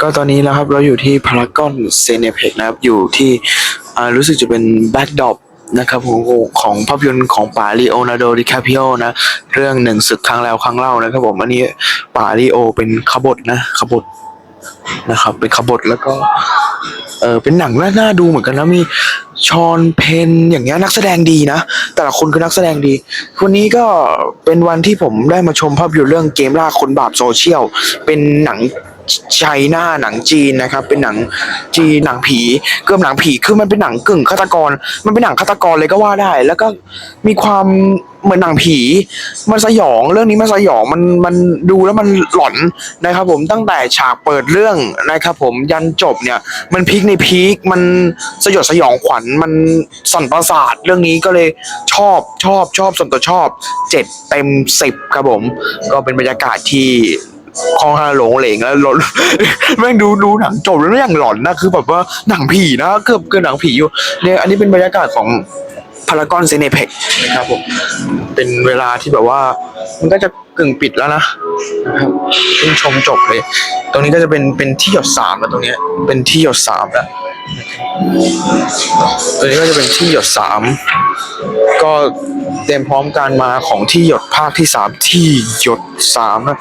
ก็ตอนนี้นะครับเราอยู่ที่พารากอนเซเนเพกนะครับ อยู่ที่รู้สึกจะเป็นแบ็กดอปนะครับของของภาพยนตร์ของปาลีโอนาโดดิคาปิโอนะ เรื่องหนึ่งศึกครั้งแล้วครั้งเล่านะครับผมอันนี้ปาลีโอเป็นขบถนะขบถนะครับ เป็นขบถแล้วก็เออเป็นหนังน่าน่าดูเหมือนกันนะมีชอนเพนอย่างเงี้ยนักแสดงดีนะ แต่ละคนคือนักแสดงดีวันนี้ก็เป็นวันที่ผมได้มาชมภาพยนตร์เรื่องเกมล่าคนบาปโซเชียล เป็นหนัง ไชน่าหนังจีนนะครับ เป็นหนังจีนหนังผีเกือบหนังผีคือมันเป็นหนังกึ่งฆาตกร มันเป็นหนังฆาตกรเลยก็ว่าได้ แล้วก็มีความเหมือนหนังผี มันสยองเรื่องนี้มันสยองมันมันดูแล้วมันหลอนนะครับ ผมตั้งแต่ฉากเปิดเรื่องนะครับ ผมยันจบเนี่ย มันพีคในพีคมันสยดสยองขวัญมันสั่นประสาทเรื่องนี้ก็เลยชอบชอบชอบส่วนตัวชอบเจ็ดเต็มสิบครับผม ก็เป็นบรรยากาศที่ คลองฮาหลงเหลงแล้วหลอน แม่งดูดูหนังจบแล้วอย่างหลอนนะคือแบบว่าหนังผีนะเกือบเกินหนังผีอยู่เนี่ยอันนี้เป็นบรรยากาศของพารากอนเซเนเพกนะครับผมเป็นเวลาที่แบบว่า มันก็จะกึ่งปิดแล้วนะนะครับเพิ่งชมจบเลย ตรงนี้ก็จะเป็นเป็นที่หยดสามแล้วตรงเนี้ยเป็นที่หยดสามแล้วตรงนี้ก็จะเป็นที่หยดสาม ก็เตรียมพร้อมการมาของที่หยดภาคที่สามที่หยดสามนะ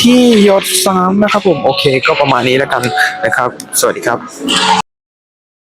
ที่หยดสามนะครับผมโอเค ก็ประมาณนี้แล้วกันนะครับ สวัสดีครับ